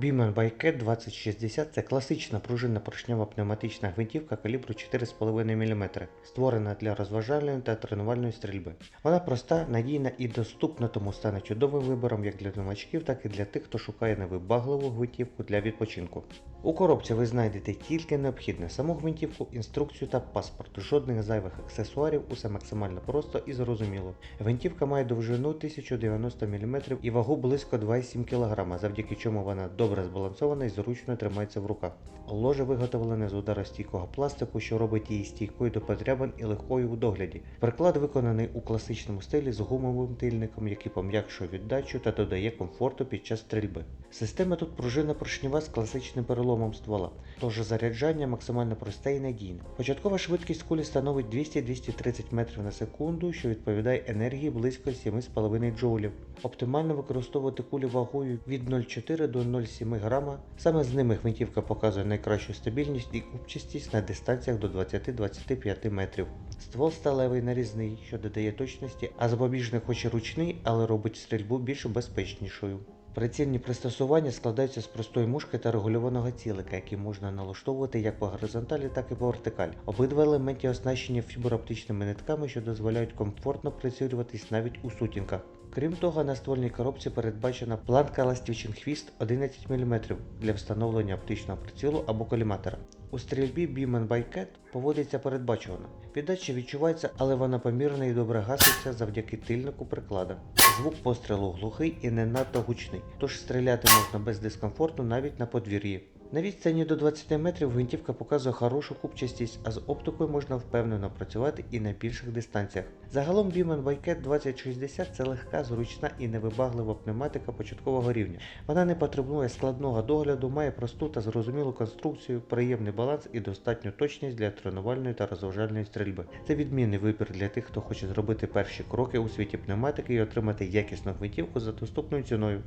Beeman Bycat 2060 це класична пружинна поршнева пневматична гвинтівка калібру 4,5 мм, створена для розважальної та тренувальної стрільби. Вона проста, надійна і доступна, тому стане чудовим вибором як для новачків, так і для тих, хто шукає невибагливу гвинтівку для відпочинку. У коробці ви знайдете тільки необхідне саму гвинтівку, інструкцію та паспорт. Жодних зайвих аксесуарів, усе максимально просто і зрозуміло. Гвинтівка має довжину 1090 мм і вагу близько 2,7 кг, завдяки чому вона добре збалансована і зручно тримається в руках. Ложе виготовлене з ударостійкого пластику, що робить її стійкою до подрябин і легкою у догляді. Приклад виконаний у класичному стилі з гумовим тильником, який пом'якшує віддачу та додає комфорту під час стрільби. Система тут пружина поршнева з класичним переломом ствола, тож заряджання максимально просте і надійне. Початкова швидкість кулі становить 200-230 метрів на секунду, що відповідає енергії близько 7,5 джоулів. Оптимально використовувати кулі вагою від 0,4 до 0,7 грама. Саме з ними гвинтівка показує найкращу стабільність і купчастість на дистанціях до 20-25 метрів. Ствол сталевий нарізний, що додає точності, а запобіжник хоч і ручний, але робить стрільбу більш безпечнішою. Прицільні пристосування складаються з простої мушки та регульованого цілика, які можна налаштовувати як по горизонталі, так і по вертикалі. Обидва елементи оснащені фіброоптичними нитками, що дозволяють комфортно прицілюватись навіть у сутінках. Крім того, на ствольній коробці передбачена планка ластівчин хвіст 11 мм для встановлення оптичного прицілу або коліматора. У стрільбі Бімен Байкет поводиться передбачувано. Піддача відчувається, але вона помірна і добре гаситься завдяки тильнику приклада. Звук пострілу глухий і не надто гучний, тож стріляти можна без дискомфорту навіть на подвір'ї. На відстані до 20 метрів гвинтівка показує хорошу купчастість, а з оптикою можна впевнено працювати і на більших дистанціях. Загалом Beeman Bycat 2060 це легка, зручна і невибаглива пневматика початкового рівня. Вона не потребує складного догляду, має просту та зрозумілу конструкцію, приємний баланс і достатню точність для тренувальної та розважальної стрільби. Це відмінний вибір для тих, хто хоче зробити перші кроки у світі пневматики і отримати якісну гвинтівку за доступною ціною.